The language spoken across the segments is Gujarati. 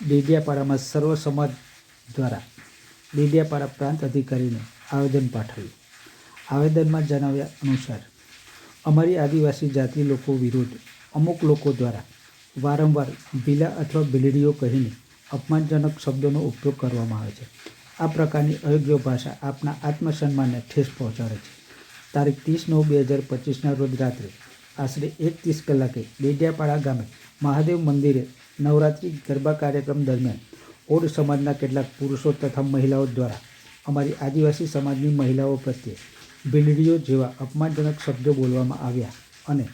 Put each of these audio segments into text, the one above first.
ડેડિયાપાડામાં સર્વ સમાજ દ્વારા ડેડિયાપાડા પ્રાંત અધિકારીને આવેદન પાઠવ્યું. આવેદનમાં જણાવ્યા અનુસાર, અમારી આદિવાસી જાતિ લોકો વિરુદ્ધ અમુક લોકો દ્વારા વારંવાર ભીલા અથવા ભીલડીઓ કહીને અપમાનજનક શબ્દોનો ઉપયોગ કરવામાં આવે છે. આ પ્રકારની અયોગ્ય ભાષા આપના આત્મસન્માનને ઠેસ પહોંચાડે છે. તારીખ ત્રીસ નવ બે હજાર પચીસના રોજ રાત્રે આશરે એક ત્રીસ કલાકે ડેડિયાપાડા ગામે મહાદેવ મંદિરે નવરાત્રિ ગરબા કાર્યક્રમ દરમિયાન ઓડ સમાજના કેટલાક પુરુષો તથા મહિલાઓ દ્વારા અમારી આદિવાસી સમાજની મહિલાઓ પ્રત્યે ભીલડીઓ જેવા અપમાનજનક શબ્દો બોલવામાં આવ્યા અને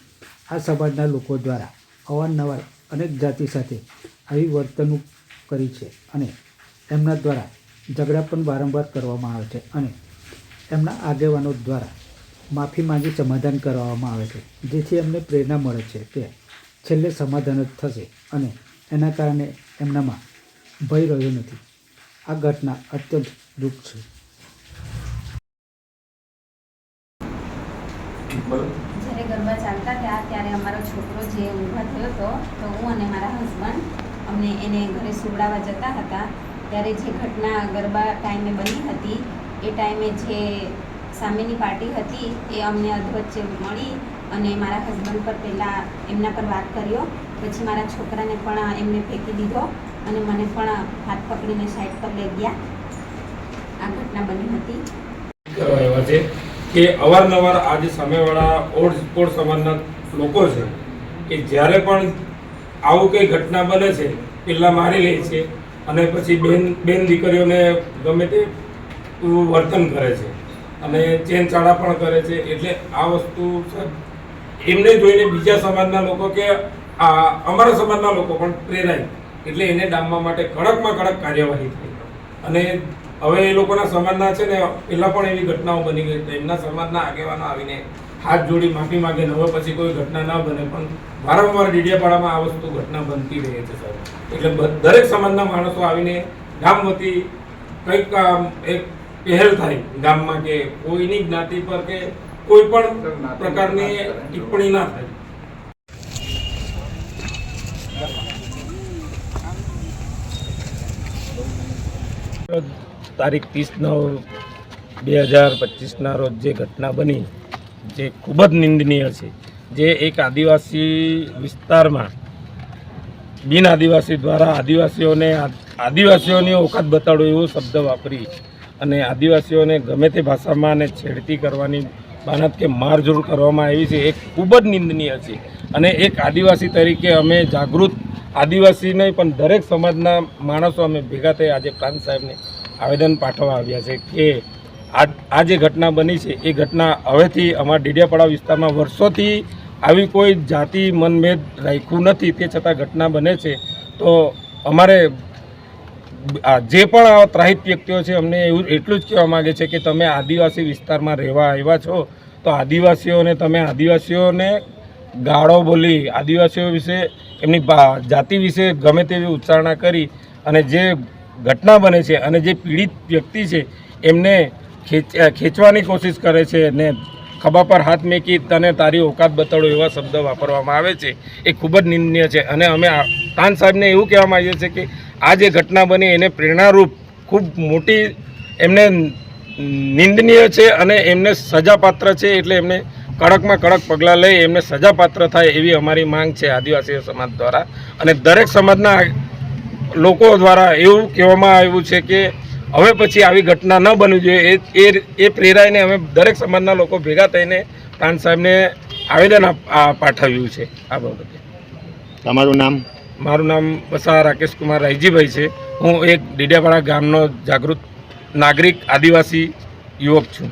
આ સમાજના લોકો દ્વારા અવારનવાર અનેક જાતિ સાથે આવી વર્તણૂક કરી છે અને એમના દ્વારા ઝઘડા પણ વારંવાર કરવામાં આવે છે અને એમના આગેવાનો દ્વારા માફી માંગી સમાધાન કરવામાં આવે છે, જેથી એમને પ્રેરણા મળે છે કે છેલ્લે સમાધાન જ થશે અને એના કારણે એમનામાં ભય રહ્યો નથી. આ ઘટના અત્યંત દુઃખ છે. જ્યારે ગરબા ચાલતા હતા, ત્યારે અમારો છોકરો જે ઊભા થયો હતો, તો હું અને મારા હસબન્ડ અમને એને ઘરે સુવડાવવા જતા હતા. ત્યારે જે ઘટના ગરબા ટાઈમે બની હતી, એ ટાઈમે જે સામેની પાર્ટી હતી, એ અમને અધવચ્ચે મળી અને મારા હસબન્ડ પર પહેલાં એમના પર વાત કર્યો. પછી મારા છોકરાને પણ એમને ફેંકી દીધો અને મને પણ હાથ પકડીને સાઈડ પર લઈ ગયા. આ ઘટના બની હતી. કે અવારનવાર આજે સમયવાળા ઓડ ઓડ સમાજના લોકો છે, કે જ્યારે પણ આવું કંઈ ઘટના બને છે પહેલાં મારી લે છે અને પછી બેન બેન દીકરીઓને ગમે તે વર્તન કરે છે. અને ચેન ચાળા પણ કરે છે. એટલે આ વસ્તુ એમને જોઈને બીજા સમાજના લોકો કે આ અમારા સમાજના લોકો પણ પ્રેરાય. એટલે એને ડામવા માટે કડકમાં કડક કાર્યવાહી થઈ. અને હવે એ લોકોના સમાજના છે ને, પહેલાં પણ એવી ઘટનાઓ બની ગઈ તો એમના સમાજના આગેવાનો આવીને હાથ જોડી માફી માગે ને હવે પછી કોઈ ઘટના ના બને. પણ વારંવાર ડીડિયાપાડામાં આ વસ્તુ ઘટના બનતી રહે છે, સર. એટલે દરેક સમાજના માણસો આવીને ગામ વતી કંઈક એક પહેલ થાય ગામમાં કે કોઈની જ્ઞાતિ પર કે કોઈ પણ પ્રકારની ટિપ્પણી ના થાય. તારીખ ત્રીસ નવ બે હજાર પચીસના રોજ જે ઘટના બની જે ખૂબ જ નિંદનીય છે જે એક આદિવાસી વિસ્તારમાં બિન આદિવાસી દ્વારા આદિવાસીઓને આદિવાસીઓની ઓકાત બતાડો એવો શબ્દ વાપરી અને આદિવાસીઓને ગમે તે ભાષામાં અને છેડતી કરવાની બાનત કે મારઝૂડ કરવામાં આવી છે, એ ખૂબ જ નિંદનીય છે. અને એક આદિવાસી તરીકે અમે જાગૃત આદિવાસી નહીં, પણ દરેક સમાજના માણસો અમે ભેગા થઈ આજે પ્રાંત સાહેબને આવેદન પાઠવવા આવ્યા છે કે આ જે ઘટના બની છે, એ ઘટના હવેથી અમારા ડીડિયાપાડા વિસ્તારમાં વર્ષોથી આવી કોઈ જાતિ મનભેદ રાખ્યું નથી. તે છતાં ઘટના બને છે, તો અમારે જે પણ આ ત્રાહિત વ્યક્તિઓ છે, અમને એવું એટલું જ કહેવા માગે છે કે તમે આદિવાસી વિસ્તારમાં રહેવા આવ્યા છો, તો આદિવાસીઓને તમે આદિવાસીઓને ગાળો બોલી, આદિવાસીઓ વિશે, એમની જાતિ વિશે ગમે તેવી ઉચ્ચારણા કરી અને જે ઘટના બને છે અને જે પીડિત વ્યક્તિ છે, એમને ખેંચ ખેંચવાની કોશિશ કરે છે ને ખભા પર હાથ મેકી તને તારી ઓકાત બતાડો એવા શબ્દ વાપરવામાં આવે છે. એ ખૂબ જ નિંદનીય છે અને અમે તાન સાહેબને એવું કહેવા માગીએ છીએ કે આ જે ઘટના બની એને પ્રેરણારૂપ ખૂબ મોટી એમને નિંદનીય છે અને એમને સજાપાત્ર છે એટલે એમને કડકમાં કડક પગલાં લઈ એમને સજાપાત્ર થાય એવી અમારી માંગ છે આદિવાસી સમાજ દ્વારા. અને દરેક સમાજના લોકો દ્વારા એવું કહેવામાં આવ્યું છે કે હવે પછી આવી ઘટના ન બનવી જોઈએ. એ એ પ્રેરાઈને અમે દરેક સમાજના લોકો ભેગા થઈને પ્રાંત સાહેબને આવેદન પાઠવ્યું છે આ બાબતે. તમારું નામ? મારું નામ બસા રાકેશ કુમાર રાયજીભાઈ છે. હું એક ડીડિયાપાડા ગામનો જાગૃત નાગરિક, આદિવાસી યુવક છું.